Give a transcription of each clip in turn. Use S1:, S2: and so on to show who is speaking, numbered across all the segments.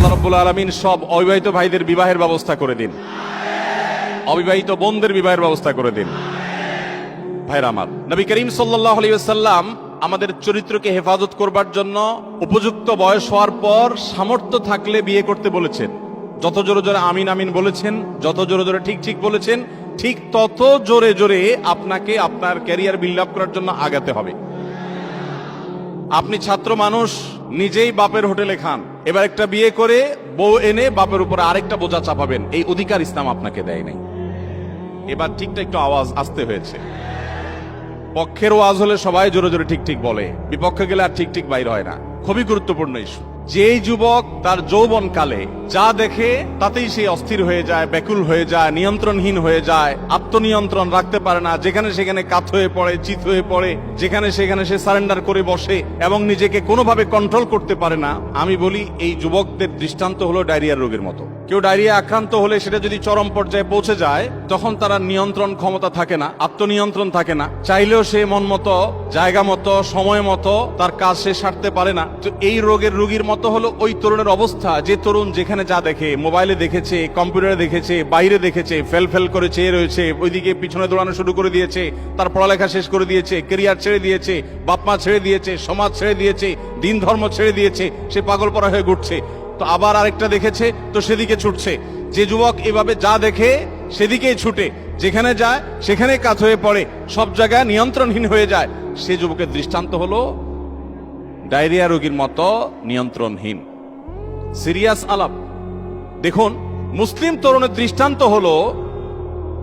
S1: আল্লাহ রব্বুল আলমিন সব অবিবাহিত ভাইদের বিবাহের ব্যবস্থা করে দিন। অবিবাহিত বোনদের বিবাহের ব্যবস্থা করে দিন। ভাইরা আমার, নবী করিম সাল্লাহ আলাইসাল্লাম আমাদের চরিত্রকে হেফাজত করবার জন্য উপযুক্ত বয়স হওয়ার পর সামর্থ্য থাকলে বিয়ে করতে বলেছেন। যত জোরে জোরে আমিন আমিন বলেছেন, যত জোরে জোরে ঠিক ঠিক বলেছেন, ঠিক তত জোরে জোরে আপনাকে আপনার ক্যারিয়ার বিল্ড আপ করার জন্য আগাতে হবে। আপনি ছাত্র মানুষ নিজেই বাপের হোটেলে খান। এবার একটা বিয়ে করে বউ এনে বাপের উপর আরেকটা বোঝা চাপাবেন। এই অধিকার ইসলাম আপনাকে দেয় নাই। এবার ঠিকটা একটু আওয়াজ আসতে হয়েছে। পক্ষের ওয়াজ হলে সবাই জোরে জোরে ঠিক ঠিক বলে। বিপক্ষে গেলে আর ঠিক ঠিক বাইর হয় না। খুবই গুরুত্বপূর্ণ ইস্যু। যেই যুবক তার যৌবন কালে যা দেখে তাতেই সে অস্থির হয়ে যায়, ব্যাকুল হয়ে যায়, নিয়ন্ত্রণহীন হয়ে যায়, আত্মনিয়ন্ত্রণ রাখতে পারে না, যেখানে সেখানে কাত হয়ে পড়ে, চিত হয়ে পড়ে, যেখানে সেখানে সে সারেন্ডার করে বসে এবং নিজেকে কোনোভাবে কন্ট্রোল করতে পারে না, আমি বলি এই যুবকদের দৃষ্টান্ত হলো ডায়রিয়ার রোগের মতো। কেউ ডায়রিয়া আক্রান্ত হলে সেটা যদি চরম পর্যায়ে পৌঁছে যায়, তখন তারা নিয়ন্ত্রণ ক্ষমতা থাকে না, আত্মনিয়ন্ত্রণ থাকে না। চাইলেও সে মন মতো, জায়গা মতো, সময় মতো তার কাজ সে সারতে পারে না। তো এই রোগের রোগীর মতো হলো ওই তরুণের অবস্থা, যে তরুণ যেখানে যা দেখে, মোবাইলে দেখেছে, কম্পিউটারে দেখেছে, বাইরে দেখেছে, ফেল ফেল করে চেয়ে রয়েছে, ওইদিকে পিছনে দৌড়ানো শুরু করে দিয়েছে, তার পড়ালেখা শেষ করে দিয়েছে, কেরিয়ার ছেড়ে দিয়েছে, বাপমা ছেড়ে দিয়েছে, সমাজ ছেড়ে দিয়েছে দিন ধর্ম ছেড়ে দিয়েছে, সে পাগল পড়া হয়ে ঘুরছে। তো আবার আরেকটা দেখেছে, তো সেদিকে ছুটছে। যে যুবক এভাবে যা দেখে, সেদিকেই ছুটে। যেখানে যায়, সেখানে কাজ হয়ে পড়ে। সব জায়গায় নিয়ন্ত্রণহীন হয়ে যায়। সে যুবকের দৃষ্টান্ত হলো, ডায়রিয়া রোগীর মতো নিয়ন্ত্রণহীন। সিরিয়াস আলাপ। দেখুন, মুসলিম তরুণের দৃষ্টান্ত হলো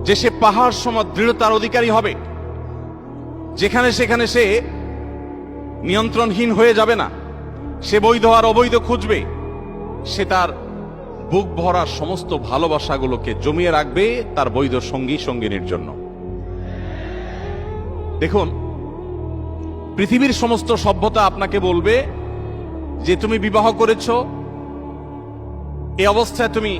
S1: যে সে পাহাড় সম দৃঢ়তার অধিকারী হবে। যেখানে সেখানে সে নিয়ন্ত্রণহীন হয়ে যাবে না। সে বৈধ আর অবৈধ খুঁজবে। সে তার বুক ভরা সমস্ত ভালোবাসাগুলোকে জমিয়ে রাখবে তার বৈধ সঙ্গী সঙ্গিনীর জন্য। দেখুন, পৃথিবীর সমস্ত সভ্যতা আপনাকে বলবে যে তুমি বিবাহ করেছ, এ অবস্থায় তুমি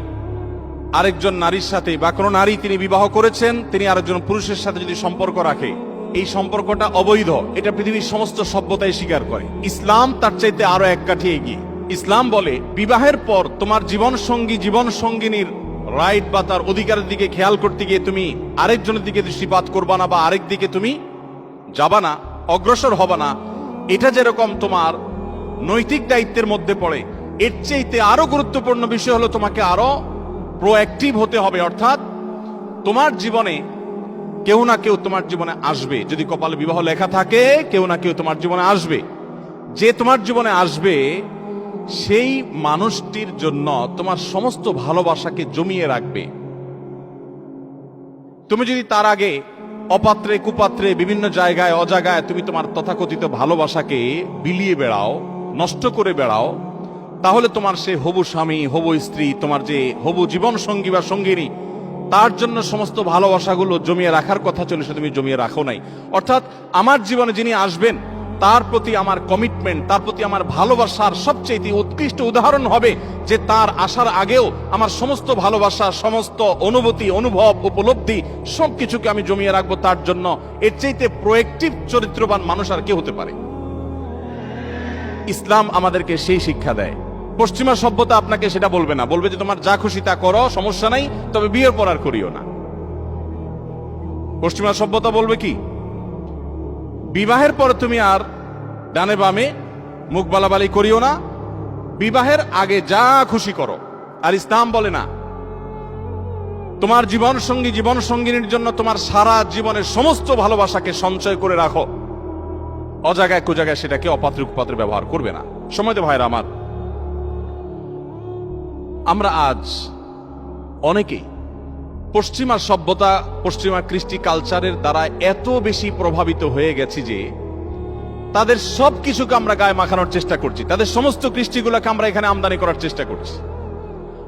S1: আরেকজন নারীর সাথে বা কোনো নারী তিনি বিবাহ করেছেন, তিনি আরেকজন পুরুষের সাথে যদি সম্পর্ক রাখে, এই সম্পর্কটা অবৈধ। এটা পৃথিবীর সমস্ত সভ্যতায় স্বীকার করে। ইসলাম তার চাইতে আরও এক কাঠি এগিয়ে। ইসলাম বলে, বিবাহের পর তোমার জীবন সঙ্গী জীবন সঙ্গিনীর রাইট বা তার অধিকারের দিকে খেয়াল করতে গিয়ে তুমি আরেকজনের দিকে দৃষ্টিপাত করবা না বা আরেক দিকে তুমি যাবা না, অগ্রসর হবা না, এটা যেরকম তোমার নৈতিক দায়িত্বের মধ্যে পড়ে, এর চাইতে আরও গুরুত্বপূর্ণ বিষয় হলো তোমাকে আরও প্রোঅ্যাক্টিভ হতে হবে। অর্থাৎ তোমার জীবনে কেউ না কেউ তোমার জীবনে আসবে। যদি কপালে বিবাহ লেখা থাকে, কেউ না কেউ তোমার জীবনে আসবে। যে তোমার জীবনে আসবে সেই মানুষটির জন্য তোমার সমস্ত ভালোবাসাকে জমিয়ে রাখবে। তুমি যদি তার আগে অপাত্রে, কুপাত্রে, বিভিন্ন জায়গায় অজাগায় তুমি তোমার তথাকথিত ভালোবাসাকে বিলিয়ে বেড়াও, নষ্ট করে বেড়াও, তাহলে তোমার সে হবু স্বামী, হবু স্ত্রী, তোমার যে হবু জীবন সঙ্গী বা সঙ্গিনী, তার জন্য সমস্ত ভালোবাসাগুলো জমিয়ে রাখার কথা চলে সে তুমি জমিয়ে রাখো নাই। অর্থাৎ আমার জীবনে যিনি আসবেন তার প্রতি আমার কমিটমেন্ট তার প্রতি আমার ভালোবাসার সবচেয়ে উৎকৃষ্ট উদাহরণ হবে যে তার আসার আগেও আমার সমস্ত ভালোবাসা, সমস্ত অনুভূতি, অনুভব, উপলব্ধি সবকিছুকে আমি জমিয়ে রাখব তার জন্য। এর চাইতে প্রোয়েক্টিভ চরিত্রবান মানুষ আর কে হতে পারে? ইসলাম আমাদেরকে সেই শিক্ষা দেয়। পশ্চিমা সভ্যতা আপনাকে সেটা বলবে না। বলবে যে, তোমার যা খুশি তা করো, সমস্যা নাই, তবে বিয়ের পর আর করিও না। পশ্চিমা সভ্যতা বলবে কি? বিবাহের পর তুমি আর ডানে বামে মুখ বালাবালি করিও না। বিবাহের আগে যা খুশি করো। আর ইসলাম বলে না, তোমার জীবন সঙ্গী জীবন সঙ্গিনীর জন্য তোমার সারা জীবনের সমস্ত ভালোবাসাকে সঞ্চয় করে রাখো। অজাগায় কুজাগায় সেটাকে অপাত্র কুপাত্রে ব্যবহার করবে না। সময় তো ভাইরা আমার। আমরা আজ অনেকেই পশ্চিমা সভ্যতা, পশ্চিমা কৃষ্টি কালচারের দ্বারা এত বেশি প্রভাবিত হয়ে গেছি যে তাদের সব কিছুকে আমরা গায়ে মাখানোর চেষ্টা করছি। তাদের সমস্ত কৃষ্টিগুলোকে আমরা এখানে আমদানি করার চেষ্টা করছি।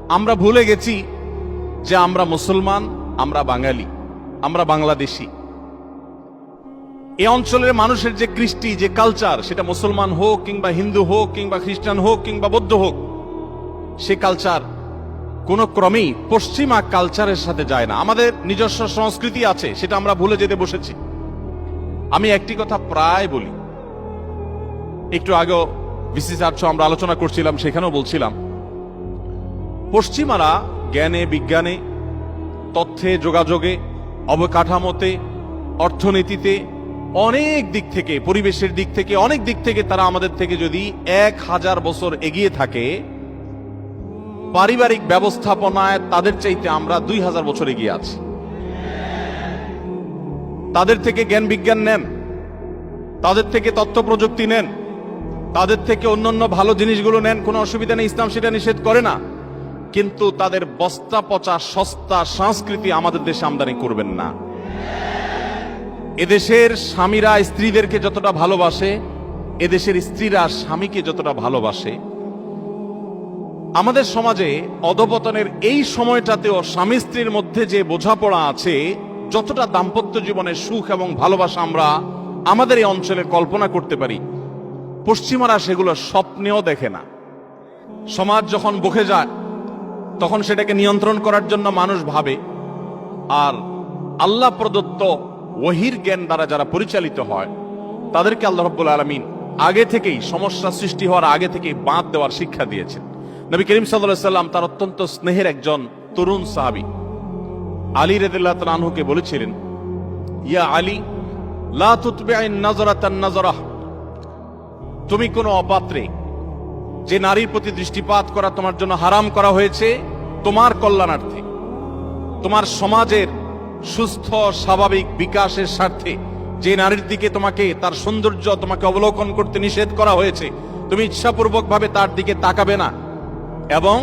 S1: আমরা ভুলে গেছি যে আমরা মুসলমান, আমরা বাঙালি, আমরা বাংলাদেশি। এই অঞ্চলের মানুষের যে কৃষ্টি, যে কালচার, সেটা মুসলমান হোক কিংবা হিন্দু হোক কিংবা খ্রিস্টান হোক কিংবা বৌদ্ধ হোক, সে কালচার কোনো ক্রমেই পশ্চিমা কালচারের সাথে যায় না। আমাদের নিজস্ব সংস্কৃতি আছে, সেটা আমরা ভুলে যেতে বসেছি। আমি একটি কথা প্রায় বলি। একটু আগেও বিসিস আর্চ আমরা আলোচনা করছিলাম, সেখানেও বলছিলাম, পশ্চিমারা জ্ঞানে, বিজ্ঞানে, তথ্যে, যোগাযোগে, অবকাঠামোতে, অর্থনীতিতে, অনেক দিক থেকে, পরিবেশের দিক থেকে, অনেক দিক থেকে তারা আমাদের থেকে যদি এক হাজার বছর এগিয়ে থাকে পারিবারিক ব্যবস্থাপনায় তাদের চাইতে আমরা দুই হাজার বছর এগিয়ে আছি। তাদের থেকে জ্ঞান বিজ্ঞান নেন। তাদের থেকে তথ্য প্রযুক্তি নেন। তাদের থেকে অন্যান্য ভালো জিনিসগুলো নেন। কোনো অসুবিধা নেই, ইসলাম সেটা নিষেধ করে না। কিন্তু তাদের বস্তা পচা সস্তা সংস্কৃতি আমাদের দেশে আমদানি করবেন না। এদেশের স্বামীরা স্ত্রীদেরকে যতটা ভালোবাসে, এদেশের স্ত্রীরা স্বামীকে যতটা ভালোবাসে আমাদের সমাজে অধপতনের এই সময়টাতেও স্বামী স্ত্রীর মধ্যে যে বোঝাপড়া আছে, যতটা দাম্পত্য জীবনের সুখ এবং ভালোবাসা আমরা আমাদের এই অঞ্চলে কল্পনা করতে পারি, পশ্চিমারা সেগুলো স্বপ্নেও দেখে না। সমাজ যখন বকে যায়, তখন সেটাকে নিয়ন্ত্রণ করার জন্য মানুষ ভাবে, আর আল্লাহ প্রদত্ত ওহির জ্ঞান দ্বারা যারা পরিচালিত হয়, তাদেরকে আল্লাহ রব্বুল আলমিন আগে থেকেই সমস্যা সৃষ্টি হওয়ার আগে থেকেই বাঁধ দেওয়ার শিক্ষা দিয়েছেন। নবী করিম সাল্লাম তার অত্যন্ত স্নেহের একজন তরুণ সাহাবি। আলী রেদুল্লাহ তানহুকে বলেছিলেন, ইয়া আলী তুমি কোনো অপাত্রে যে নারীর প্রতি দৃষ্টিপাত করা তোমার জন্য হারাম করা হয়েছে, তোমার কল্যাণার্থে, তোমার সমাজের সুস্থ, স্বাভাবিক বিকাশের স্বার্থে যে নারীর দিকে তোমাকে, তার সৌন্দর্য তোমাকে অবলোকন করতে নিষেধ করা হয়েছে, তুমি ইচ্ছাপূর্বক ভাবে তার দিকে তাকাবে না এবং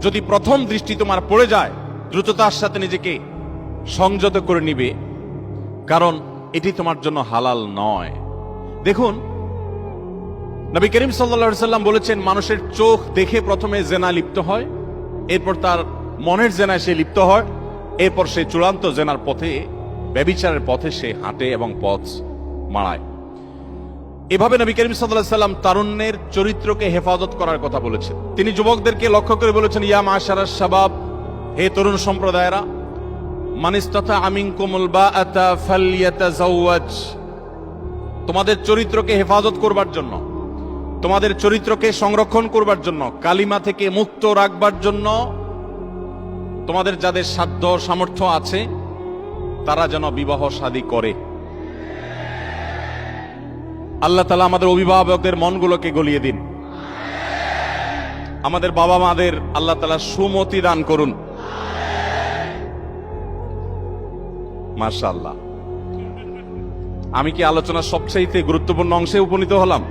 S1: যদি প্রথম দৃষ্টি তোমার পড়ে যায়, দ্রুততার সাথে নিজেকে সংযত করে নিবে, কারণ এটি তোমার জন্য হালাল নয়। দেখুন, নবী করিম সাল্লা সাল্লাম বলেছেন, মানুষের চোখ দেখে প্রথমে জেনা লিপ্ত হয়, এরপর তার মনের জেনায় সে লিপ্ত হয়, এরপর সে চূড়ান্ত জেনার পথে, ব্যবিচারের পথে সে হাঁটে এবং পথ মারায় এভাবে নবী করিম সাল্লাহ সাল্লাম তারুণ্যের চরিত্রকে হেফাজত করার কথা বলেছেন। তিনি যুবকদেরকে লক্ষ্য করে বলেছেন, ইয়া মাশারা শাবাব, হে তরুণ সম্প্রদায়েরা মানিস্তথা আমিন কোমল বা তোমাদের চরিত্রকে হেফাজত করবার জন্য, তোমাদের চরিত্রকে সংরক্ষণ করবার জন্য, কালিমা থেকে মুক্ত রাখবার জন্য তোমাদের যাদের সাধ্য সামর্থ্য আছে, তারা যেন বিবাহ শাদী করে। আল্লাহ তালা আমাদের অভিভাবকদের মনগুলোকে গলিয়ে দিন। আমাদের বাবা মাদের আল্লাহ তালা সুমতি দান করুন। মাশাআল্লাহ। আমি কি আলোচনার সবচাইতে গুরুত্বপূর্ণ অংশে উপনীত হলাম?